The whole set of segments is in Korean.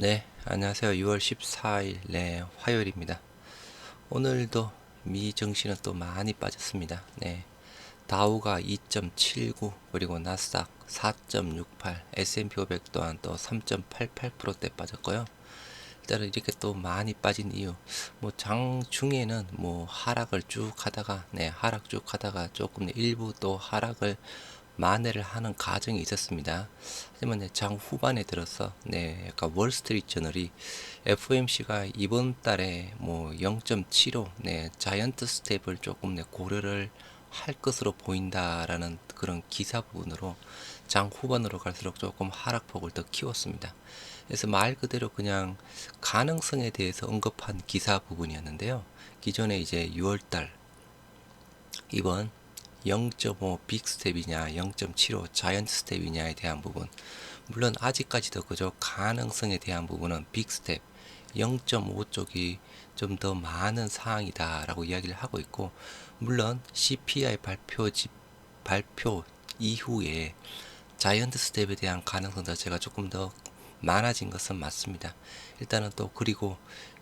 네, 안녕하세요. 6월 14일, 네, 화요일입니다. 오늘도 미 증시는 또 많이 빠졌습니다. 네, 다우가 2.79, 그리고 나스닥 4.68, S&P 500 또한 또 3.88%대 빠졌고요. 일단은 이렇게 또 많이 빠진 이유, 뭐 장 중에는 뭐 하락을 쭉 하다가, 네, 하락 쭉 하다가 조금 일부 또 하락을 만회를 하는 과정이 있었습니다. 하지만 장 후반에 들어서 네, 약간 월스트리트 저널이 FOMC가 이번 달에 뭐 0.75, 네, 자이언트 스텝을 조금 네, 고려를 할 것으로 보인다라는 그런 기사 부분으로 장 후반으로 갈수록 조금 하락폭을 더 키웠습니다. 그래서 말 그대로 그냥 가능성에 대해서 언급한 기사 부분이었는데요. 기존에 이제 6월달 이번 0.5 빅스텝이냐 0.75 자이언트 스텝이냐에 대한 부분 물론 아직까지도 그저 가능성에 대한 부분은 빅스텝 0.5 쪽이 좀 더 많은 사항이다 라고 이야기를 하고 있고 물론 CPI 발표 집 발표 이후에 자이언트 스텝에 대한 가능성 자체가 조금 더 많아진 것은 맞습니다. 일단은 또 그리고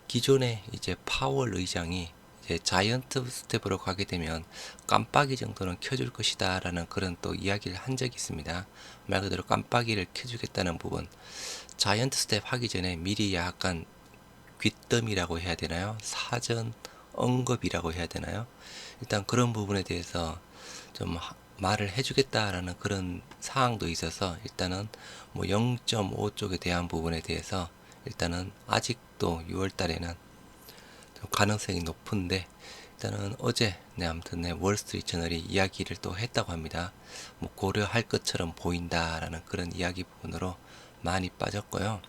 기존에 이제 파월 의장이 자이언트 스텝으로 가게 되면 깜빡이 정도는 켜줄 것이다 라는 그런 또 이야기를 한 적이 있습니다. 말 그대로 깜빡이를 켜주겠다는 부분 자이언트 스텝 하기 전에 미리 약간 귀뜸이라고 해야 되나요? 사전 언급이라고 해야 되나요? 일단 그런 부분에 대해서 좀 말을 해주겠다라는 그런 사항도 있어서 일단은 뭐 0.5 쪽에 대한 부분에 대해서 일단은 아직도 6월 달에는 가능성이 높은데 일단은 어제 네 아무튼 네 월스트리트 저널이 이야기를 또 했다고 합니다. 뭐 고려할 것처럼 보인다라는 그런 이야기 부분으로 많이 빠졌고요.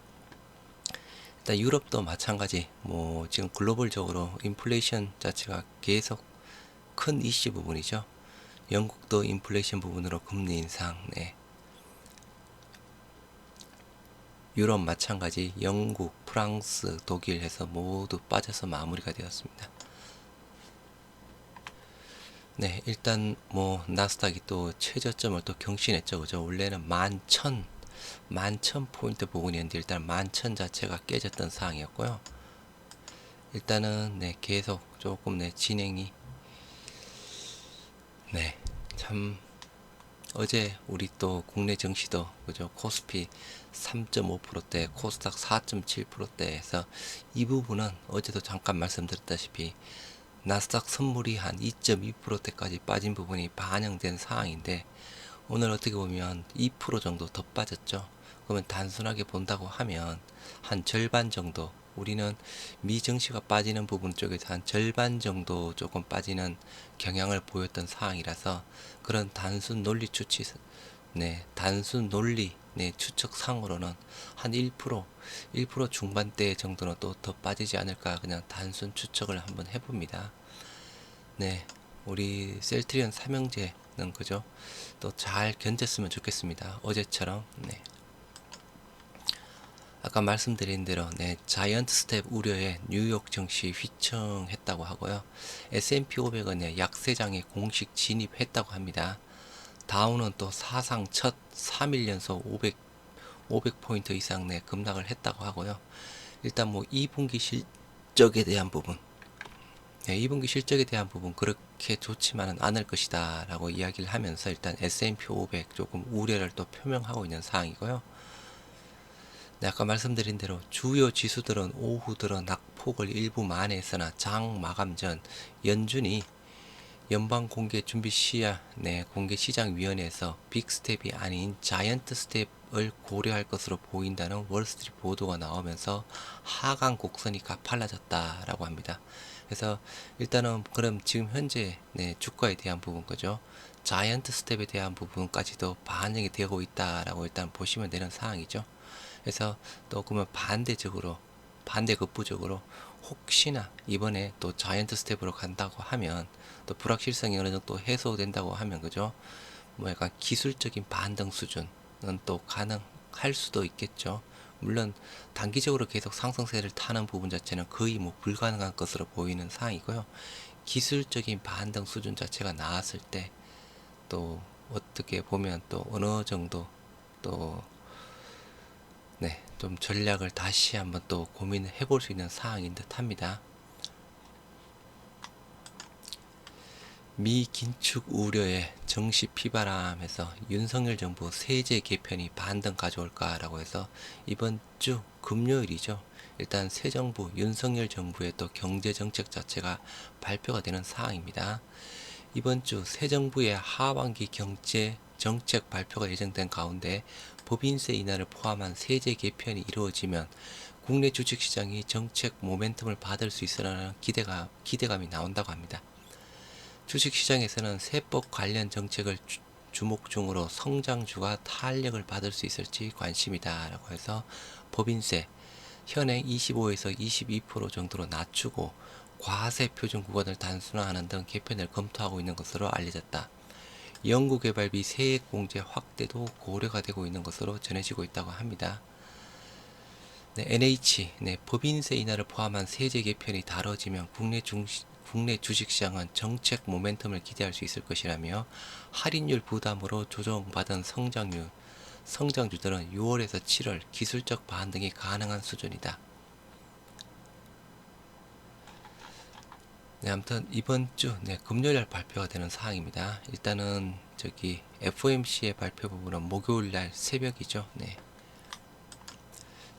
일단 유럽도 마찬가지 뭐 지금 글로벌적으로 인플레이션 자체가 계속 큰 이슈 부분이죠. 영국도 인플레이션 부분으로 금리 인상, 네. 유럽 마찬가지 영국, 프랑스, 독일 해서 모두 빠져서 마무리가 되었습니다. 네, 일단 뭐 나스닥이 또 최저점을 또 경신했죠. 그죠? 원래는 만천 만천 포인트 부분이었는데 일단 만천 자체가 깨졌던 상황이었고요. 일단은 네, 계속 조금 네, 진행이 네, 참 어제 우리 또 국내 증시도 그죠 코스피 3.5%대 코스닥 4.7%대에서 이 부분은 어제도 잠깐 말씀드렸다시피 나스닥 선물이 한 2.2%대까지 빠진 부분이 반영된 상황인데 오늘 어떻게 보면 2% 정도 더 빠졌죠. 그러면 단순하게 본다고 하면 한 절반 정도 우리는 미증시가 빠지는 부분 쪽에서 한 절반 정도 조금 빠지는 경향을 보였던 상황이라서 그런 단순 논리 추치, 네, 단순 논리, 네, 추측상으로는 한 1%, 1% 중반대 정도는 또 더 빠지지 않을까 그냥 단순 추측을 한번 해봅니다. 네, 우리 셀트리온 삼형제는 그죠? 또 잘 견뎠으면 좋겠습니다. 어제처럼, 네. 아까 말씀드린 대로 네, 자이언트 스텝 우려에 뉴욕 증시 휘청했다고 하고요. S&P 500은 네, 약세장에 공식 진입했다고 합니다. 다우는 또 사상 첫 3일 연속 500 500포인트 이상 내 급락을 했다고 하고요. 일단 뭐 2분기 실적에 대한 부분 네, 2분기 실적에 대한 부분 그렇게 좋지만은 않을 것이다 라고 이야기를 하면서 일단 S&P 500 조금 우려를 또 표명하고 있는 상황이고요. 네, 아까 말씀드린 대로 주요 지수들은 오후 들어 낙폭을 일부 만회했으나 장 마감 전 연준이 연방 공개 준비 시야 네, 공개 시장 위원회에서 빅 스텝이 아닌 자이언트 스텝을 고려할 것으로 보인다는 월스트리트 보도가 나오면서 하강 곡선이 가팔라졌다라고 합니다. 그래서 일단은 그럼 지금 현재 네, 주가에 대한 부분 거죠. 자이언트 스텝에 대한 부분까지도 반영이 되고 있다라고 일단 보시면 되는 상황이죠. 그래서 또 그러면 반대적으로 반대 급부적으로 혹시나 이번에 또 자이언트 스텝으로 간다고 하면 또 불확실성이 어느 정도 해소된다고 하면 그죠? 뭐 약간 기술적인 반등 수준은 또 가능할 수도 있겠죠. 물론 단기적으로 계속 상승세를 타는 부분 자체는 거의 뭐 불가능한 것으로 보이는 상황이고요. 기술적인 반등 수준 자체가 나왔을 때 또 어떻게 보면 또 어느 정도 또 네, 좀 전략을 다시 한번 또 고민해 볼 수 있는 사항인 듯 합니다. 미 긴축 우려에 정시 피바람에서 윤석열 정부 세제 개편이 반등 가져올까라고 해서 이번 주 금요일이죠. 일단 새 정부 윤석열 정부의 또 경제 정책 자체가 발표가 되는 사항입니다. 이번 주 새 정부의 하반기 경제 정책 발표가 예정된 가운데 법인세 인하를 포함한 세제 개편이 이루어지면 국내 주식시장이 정책 모멘텀을 받을 수 있으라는 기대가, 기대감이 나온다고 합니다. 주식시장에서는 세법 관련 정책을 주, 주목 중으로 성장주가 탄력을 받을 수 있을지 관심이다 라고 해서 법인세 현행 25에서 22% 정도로 낮추고 과세 표준 구간을 단순화하는 등 개편을 검토하고 있는 것으로 알려졌다. 연구개발비 세액공제 확대도 고려가 되고 있는 것으로 전해지고 있다고 합니다. 네, NH 네, 법인세 인하를 포함한 세제 개편이 다뤄지면 국내 중시, 국내 주식시장은 정책 모멘텀을 기대할 수 있을 것이라며 할인율 부담으로 조정받은 성장률 성장주들은 6월에서 7월 기술적 반등이 가능한 수준이다. 네, 아무튼 이번 주 네, 금요일 발표가 되는 사항입니다. 일단은 저기 FOMC의 발표 부분은 목요일 날 새벽이죠. 네.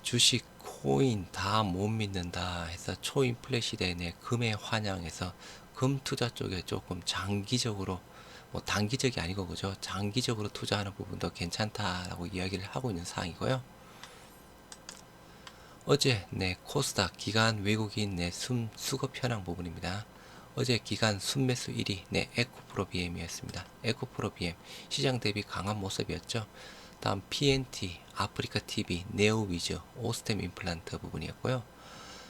주식, 코인 다 못 믿는다 해서 초인플레 시대 내 금에 환영해서 금 투자 쪽에 조금 장기적으로 뭐 단기적이 아니고 그죠 장기적으로 투자하는 부분도 괜찮다라고 이야기를 하고 있는 사항이고요. 어제 네 코스닥 기간 외국인 내숨 수급 현황 부분입니다. 어제 기간 순매수 1위 네 에코프로 BM이었습니다. 에코프로 BM 시장 대비 강한 모습이었죠. 다음 PNT 아프리카 TV 네오위즈 오스템 임플란트 부분이었고요.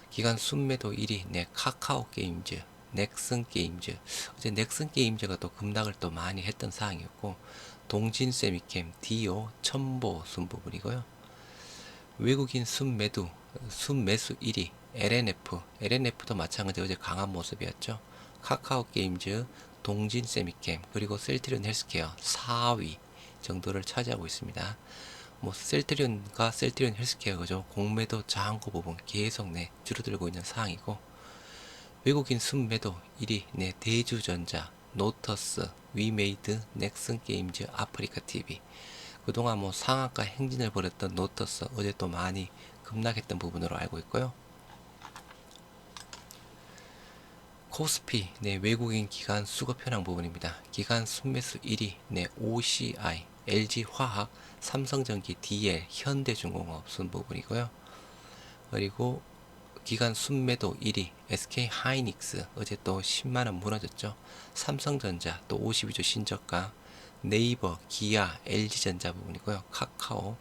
기간 순매도 1위 네 카카오 게임즈 넥슨 게임즈 어제 넥슨 게임즈가 또 급락을 또 많이 했던 사항이었고 동진 세미캠 디오 첨보 순 부분이고요. 외국인 순매도 순매수 1위 LNF LNF도 마찬가지 어제 강한 모습이었죠. 카카오 게임즈, 동진 세미캠, 그리고 셀트리온 헬스케어 4위 정도를 차지하고 있습니다. 뭐 셀트리온과 셀트리온 헬스케어 그죠? 공매도 저항고 부분 계속 내 줄어들고 있는 상황이고 외국인 순매도 1위 내 대주전자, 노터스, 위메이드, 넥슨 게임즈, 아프리카 TV 그동안 뭐 상한가 행진을 벌였던 노터스 어제 또 많이 급락했던 부분으로 알고 있고요. 코스피 네, 외국인 기관 수급 현황 부분입니다. 기관 순매수 1위 네, OCI, LG화학, 삼성전기, DL, 현대중공업 순 부분이고요. 그리고 기간 순매도 1위 SK 하이닉스 어제 또 10만 원 무너졌죠. 삼성전자 또 52조 신저가 네이버, 기아, LG전자 부분이고요. 카카오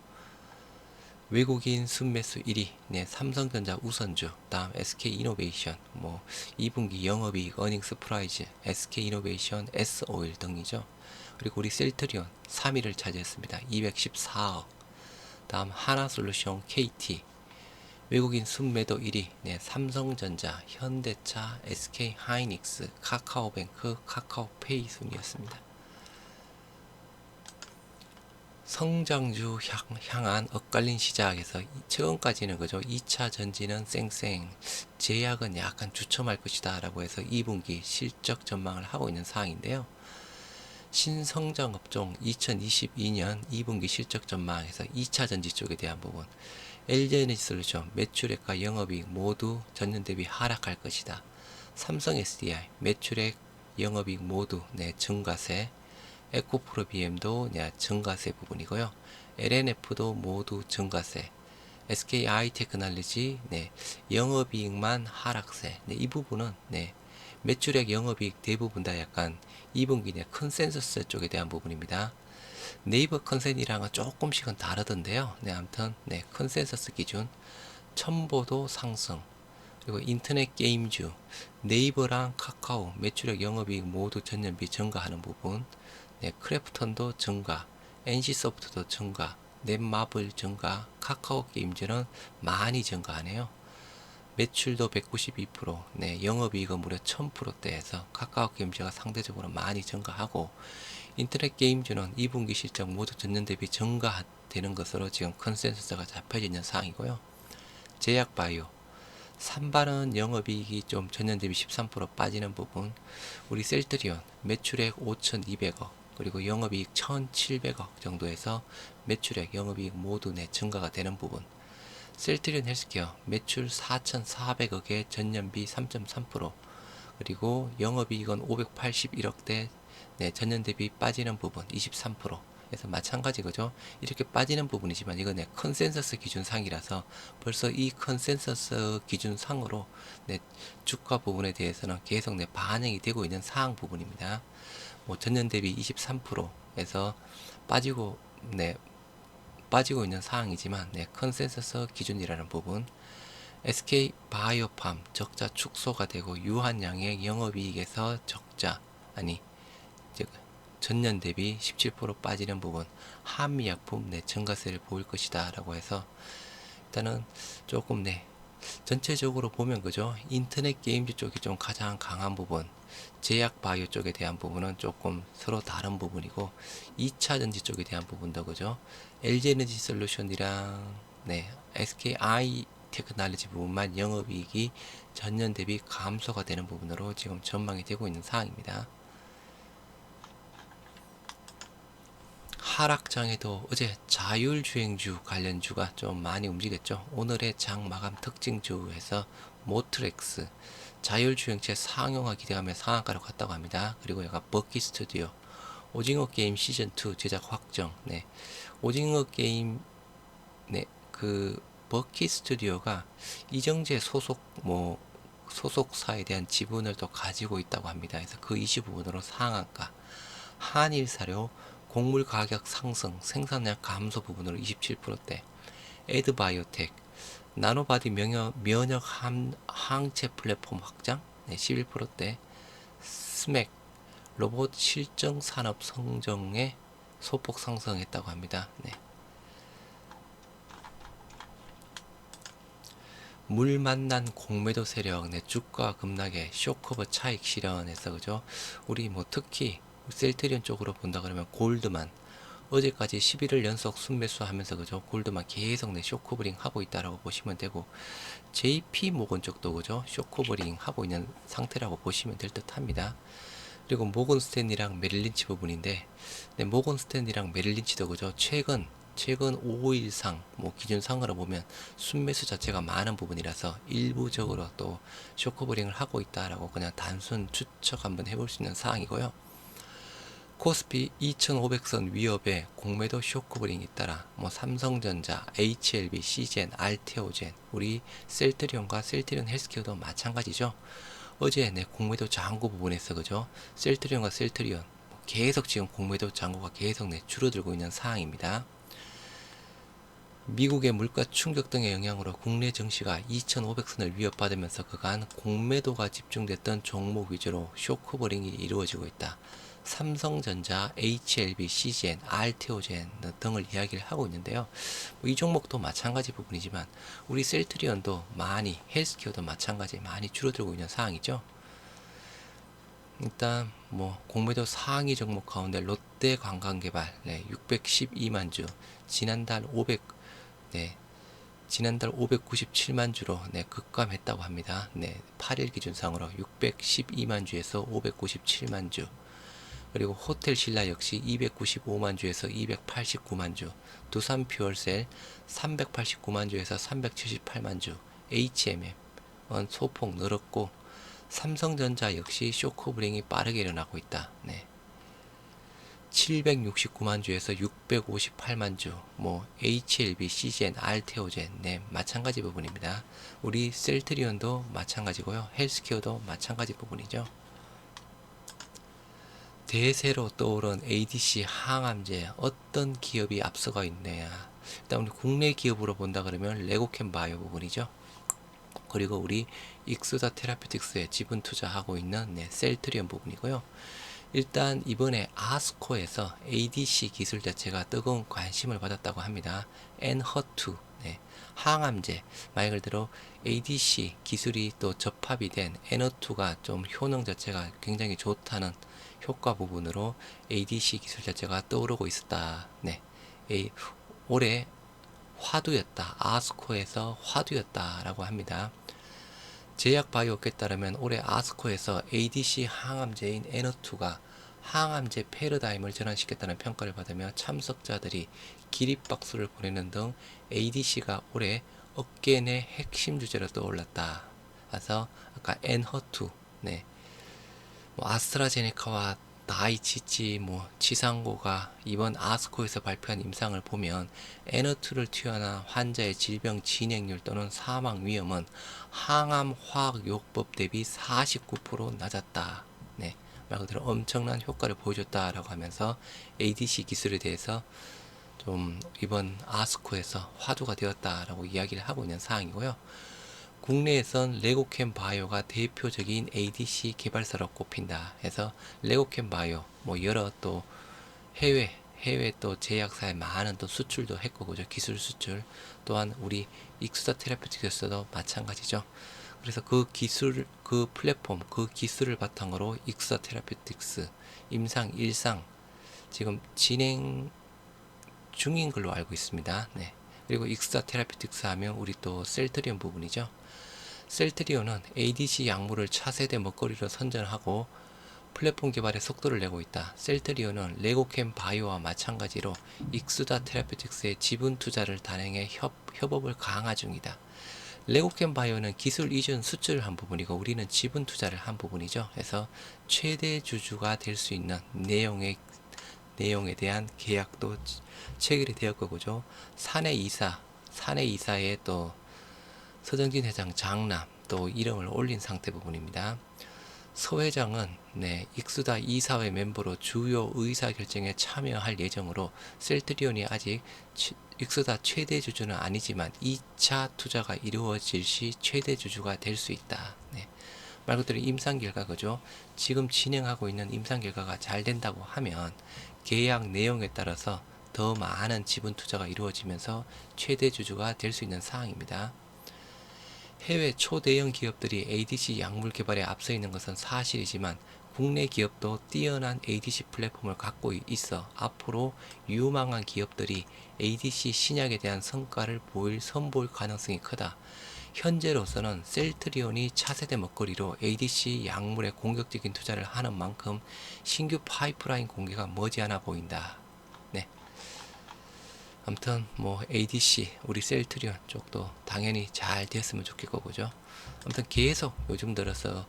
외국인 순매수 1위, 네, 삼성전자 우선주, 다음 SK이노베이션, 뭐 2분기 영업이익, 어닝스 프라이즈, SK이노베이션, S오일 등이죠. 그리고 우리 셀트리온 3위를 차지했습니다. 214억. 다음 하나솔루션 KT, 외국인 순매도 1위, 네, 삼성전자, 현대차, SK 하이닉스, 카카오뱅크, 카카오페이 순이었습니다. 성장주 향, 한 엇갈린 시작에서 최근까지는 그죠 2차 전지는 쌩쌩 제약은 약간 주춤할 것이다 라고 해서 2분기 실적 전망을 하고 있는 상황인데요. 신성장 업종 2022년 2분기 실적 전망에서 2차 전지 쪽에 대한 부분 LG에너지 솔루션 매출액과 영업이익 모두 전년 대비 하락할 것이다. 삼성 SDI 매출액 영업이익 모두 내 증가세 에코프로 BM도 증가세 부분이고요. LNF도 모두 증가세. SK 아이테크놀리지 네, 영업이익만 하락세. 네, 이 부분은 네, 매출액 영업이익 대부분 다 약간 2분기 내 컨센서스 쪽에 대한 부분입니다. 네이버 컨센이랑은 조금씩은 다르던데요. 네, 아무튼 네, 컨센서스 기준 첨보도 상승. 그리고 인터넷 게임주 네이버랑 카카오 매출액 영업이익 모두 전년비 증가하는 부분 네, 크래프턴도 증가, NC소프트도 증가, 넷마블 증가, 카카오 게임즈는 많이 증가하네요. 매출도 192%, 네, 영업이익은 무려 1000%대에서 카카오 게임즈가 상대적으로 많이 증가하고 인터넷 게임즈는 2분기 실적 모두 전년 대비 증가 되는 것으로 지금 컨센서스가 잡혀져 있는 상황이고요. 제약 바이오 산발은 영업이익이 좀 전년 대비 13% 빠지는 부분 우리 셀트리온 매출액 5,200억 그리고 영업이익 1,700억 정도에서 매출액 영업이익 모두 내 증가가 되는 부분. 셀트리온 헬스케어 매출 4,400억에 전년비 3.3% 그리고 영업이익은 581억대 네, 전년 대비 빠지는 부분 23% 그래서 마찬가지 그죠. 이렇게 빠지는 부분이지만 이건 네, 컨센서스 기준상이라서 벌써 이 컨센서스 기준상으로 네, 주가 부분에 대해서는 계속 네, 반영이 되고 있는 사항 부분입니다 뭐 전년 대비 23%에서 빠지고 네 빠지고 있는 사항이지만 네, 컨센서스 기준이라는 부분 SK 바이오팜 적자 축소가 되고 유한양의 영업이익에서 적자 아니 즉 전년 대비 17% 빠지는 부분 한미약품 내 증가세를 보일 것이다 라고 해서 일단은 조금 네 전체적으로 보면 그죠? 인터넷 게임즈 쪽이 좀 가장 강한 부분 제약 바이오 쪽에 대한 부분은 조금 서로 다른 부분이고 2차 전지 쪽에 대한 부분도 그죠 LG 에너지 솔루션이랑 네 SKI 테크놀로지 부분만 영업이익이 전년 대비 감소가 되는 부분으로 지금 전망이 되고 있는 상황입니다. 하락장에도 어제 자율주행주 관련주가 좀 많이 움직였죠. 오늘의 장 마감 특징주에서 모트렉스 자율주행체 상용화 기대하며 상한가로 갔다고 합니다. 그리고 여가 버키 스튜디오 오징어 게임 시즌 2 제작 확정. 네. 오징어 게임 네. 그 버키 스튜디오가 이정재 소속 뭐 소속사에 대한 지분을 또 가지고 있다고 합니다. 그래서 그 이슈 부분으로 상한가 한일 사료 곡물 가격 상승, 생산량 감소 부분으로 27%대, 에드바이오텍, 나노바디 면역, 면역 함, 항체 플랫폼 확장 네, 11%대, 스맥, 로봇 실정 산업 성정에 소폭 상승했다고 합니다. 네. 물 만난 공매도 세력 내 주가 급락에 쇼커버 차익 실현해서 그죠 우리 뭐 특히 셀트리온 쪽으로 본다 그러면 골드만 어제까지 11일 연속 순매수 하면서 그죠 골드만 계속 내 쇼커버링 하고 있다라고 보시면 되고 JP 모건 쪽도 그죠 쇼커버링 하고 있는 상태라고 보시면 될 듯 합니다 그리고 모건 스탠이랑 메릴린치 부분인데 네, 모건 스탠이랑 메릴린치도 그죠 최근 최근 5일상 뭐 기준상으로 보면 순매수 자체가 많은 부분이라서 일부적으로 또 쇼커버링을 하고 있다라고 그냥 단순 추측 한번 해볼 수 있는 사항이고요. 코스피 2500선 위협에 공매도 쇼크브링이 따라 뭐 삼성전자, HLB, CGN, 알테오젠, 우리 셀트리온과 셀트리온 헬스케어도 마찬가지죠. 어제 내 공매도 장고 부분에서 그죠? 셀트리온과 셀트리온 계속 지금 공매도 장고가 계속 내 줄어들고 있는 상황입니다. 미국의 물가 충격 등의 영향으로 국내 증시가 2,500선을 위협받으면서 그간 공매도가 집중됐던 종목 위주로 쇼크버링이 이루어지고 있다. 삼성전자, HLB, CGN, 알테오젠 등을 이야기를 하고 있는데요. 뭐 이 종목도 마찬가지 부분이지만 우리 셀트리온도 많이 헬스케어도 마찬가지 많이 줄어들고 있는 상황이죠. 일단 뭐 공매도 상위 종목 가운데 롯데 관광개발 네, 612만 주 지난달 500 네, 지난달 597만 주로 네, 급감했다고 합니다. 네, 8일 기준상으로 612만 주에서 597만 주. 그리고 호텔 신라 역시 295만 주에서 289만 주. 두산 퓨얼셀 389만 주에서 378만 주. HMM 은 소폭 늘었고 삼성전자 역시 쇼크브링이 빠르게 일어나고 있다. 네. 769만 주에서 658만 주, 뭐 HLB, CGN, 알테오젠, 네 마찬가지 부분입니다. 우리 셀트리온도 마찬가지고요. 헬스케어도 마찬가지 부분이죠. 대세로 떠오른 ADC 항암제 어떤 기업이 앞서가 있느냐. 일단 우리 국내 기업으로 본다 그러면 레고캠 바이오 부분이죠. 그리고 우리 익수다 테라피틱스에 지분 투자하고 있는 네, 셀트리온 부분이고요. 일단 이번에 아스코에서 ADC 기술 자체가 뜨거운 관심을 받았다고 합니다. 엔허2 네, 항암제 말 그대로 ADC 기술이 또 접합이 된 엔허2가 좀 효능 자체가 굉장히 좋다는 효과 부분으로 ADC 기술 자체가 떠오르고 있었다. 네. A, 올해 화두였다. 아스코에서 화두였다라고 합니다. 제약 바이오에 따르면 올해 아스코에서 ADC 항암제인 에너투가 항암제 패러다임을 전환시켰다는 평가를 받으며 참석자들이 기립박수를 보내는 등 ADC가 올해 업계 내 핵심 주제로 떠올랐다. 그래서 아까 엔허투, 네, 뭐 아스트라제네카와 다이치치, 뭐 치상고가 이번 아스코에서 발표한 임상을 보면 에너투를 투여한 환자의 질병 진행률 또는 사망 위험은 항암 화학 요법 대비 49% 낮았다. 네, 말 그대로 엄청난 효과를 보여줬다라고 하면서 ADC 기술에 대해서 좀 이번 아스코에서 화두가 되었다라고 이야기를 하고 있는 사항이고요. 국내에선 레고캠 바이오가 대표적인 ADC 개발사로 꼽힌다 해서 레고캠 바이오 뭐 여러 또 해외 해외 또 제약사에 많은 또 수출도 했고 그죠 기술 수출 또한 우리 익수다 테라피틱에서도 마찬가지죠. 그래서 그 기술 그 플랫폼 그 기술을 바탕으로 익수다 테라피틱스 임상 일상 지금 진행 중인 걸로 알고 있습니다. 네. 그리고 익스타 테라피틱스 하면 우리 또 셀트리온 부분이죠. 셀트리온은 ADC 약물을 차세대 먹거리로 선전하고 플랫폼 개발에 속도를 내고 있다. 셀트리온은 레고캠 바이오와 마찬가지로 익수다 테라피틱스의 지분 투자를 단행해 협, 협업을 강화 중이다. 레고캠 바이오는 기술 이전 수출을 한 부분이고 우리는 지분 투자를 한 부분이죠. 그래서 최대 주주가 될 수 있는 내용의 내용에 대한 계약도 체결이 되었고 그죠. 사내 이사, 사내 이사의 또 서정진 회장 장남 또 이름을 올린 상태 부분입니다. 서 회장은 네, 익수다 이사회 멤버로 주요 의사 결정에 참여할 예정으로 셀트리온이 아직 취- 익수다 최대 주주는 아니지만 2차 투자가 이루어질 시 최대 주주가 될 수 있다. 네. 말 그대로 임상 결과 그죠. 지금 진행하고 있는 임상 결과가 잘 된다고 하면 계약 내용에 따라서 더 많은 지분 투자가 이루어지면서 최대 주주가 될 수 있는 사항입니다. 해외 초대형 기업들이 ADC 약물 개발에 앞서 있는 것은 사실이지만 국내 기업도 뛰어난 ADC 플랫폼을 갖고 있어 앞으로 유망한 기업들이 ADC 신약에 대한 성과를 보일 선보일 가능성이 크다. 현재로서는 셀트리온이 차세대 먹거리로 ADC 약물에 공격적인 투자를 하는 만큼 신규 파이프라인 공개가 머지않아 보인다. 네. 아무튼 뭐 ADC 우리 셀트리온 쪽도 당연히 잘 됐으면 좋겠고 그죠. 아무튼 계속 요즘 들어서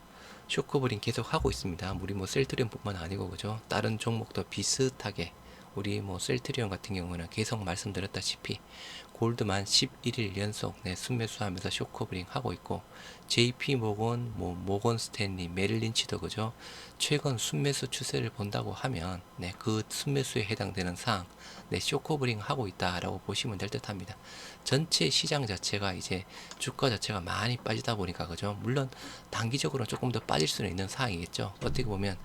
쇼크브링 계속 하고 있습니다. 우리 뭐 셀트리온뿐만 아니고 그죠. 다른 종목도 비슷하게 우리 뭐 셀트리온 같은 경우는 계속 말씀드렸다시피 골드만 11일 연속 네, 순매수하면서 쇼커브링 하고 있고 JP 모건, 뭐 모건 스탠리, 메릴린치도 그죠. 최근 순매수 추세를 본다고 하면 네, 그 순매수에 해당되는 사항 네, 쇼커브링 하고 있다라고 보시면 될 듯합니다. 전체 시장 자체가 이제 주가 자체가 많이 빠지다 보니까 그죠. 물론 단기적으로 조금 더 빠질 수는 있는 사항이겠죠. 어떻게 보면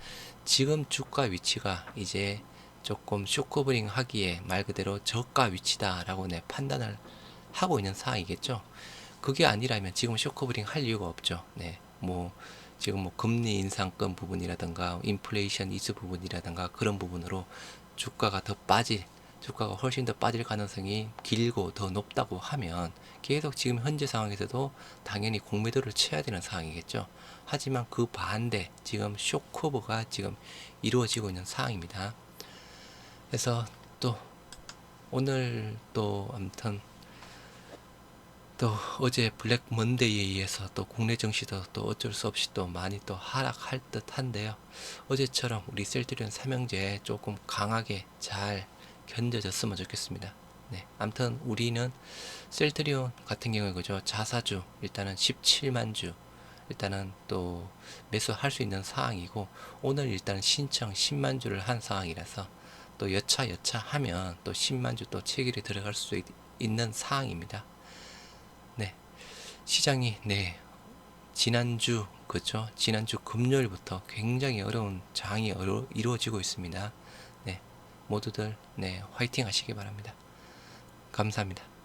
지금 주가 위치가 이제 조금 쇼커브링 하기에 말 그대로 저가 위치다라고 내 판단을 하고 있는 상황이겠죠. 그게 아니라면 지금 쇼커브링 할 이유가 없죠. 네. 뭐 지금 뭐 금리 인상권 부분이라든가 인플레이션 이슈 부분이라든가 그런 부분으로 주가가 더 빠질 주가가 훨씬 더 빠질 가능성이 길고 더 높다고 하면 계속 지금 현재 상황에서도 당연히 공매도를 쳐야 되는 상황이겠죠. 하지만 그 반대 지금 쇼커버가 지금 이루어지고 있는 상황입니다. 그래서 또 오늘 또 아무튼 또 어제 블랙 먼데이에 의해서 또 국내 증시도 또 어쩔 수 없이 또 많이 또 하락할 듯 한데요. 어제처럼 우리 셀트리온 삼형제 조금 강하게 잘 견뎌졌으면 좋겠습니다. 네, 아무튼 우리는 셀트리온 같은 경우에 그죠 자사주 일단은 17만 주 일단은 또 매수할 수 있는 상황이고 오늘 일단 신청 10만 주를 한 상황이라서 또 여차 여차 하면 또 10만 주 또 체결이 들어갈 수 있, 있는 사항입니다. 네. 시장이 네. 지난주 그죠? 지난주 금요일부터 굉장히 어려운 장이 어려, 이루어지고 있습니다. 네. 모두들 네, 화이팅 하시기 바랍니다. 감사합니다.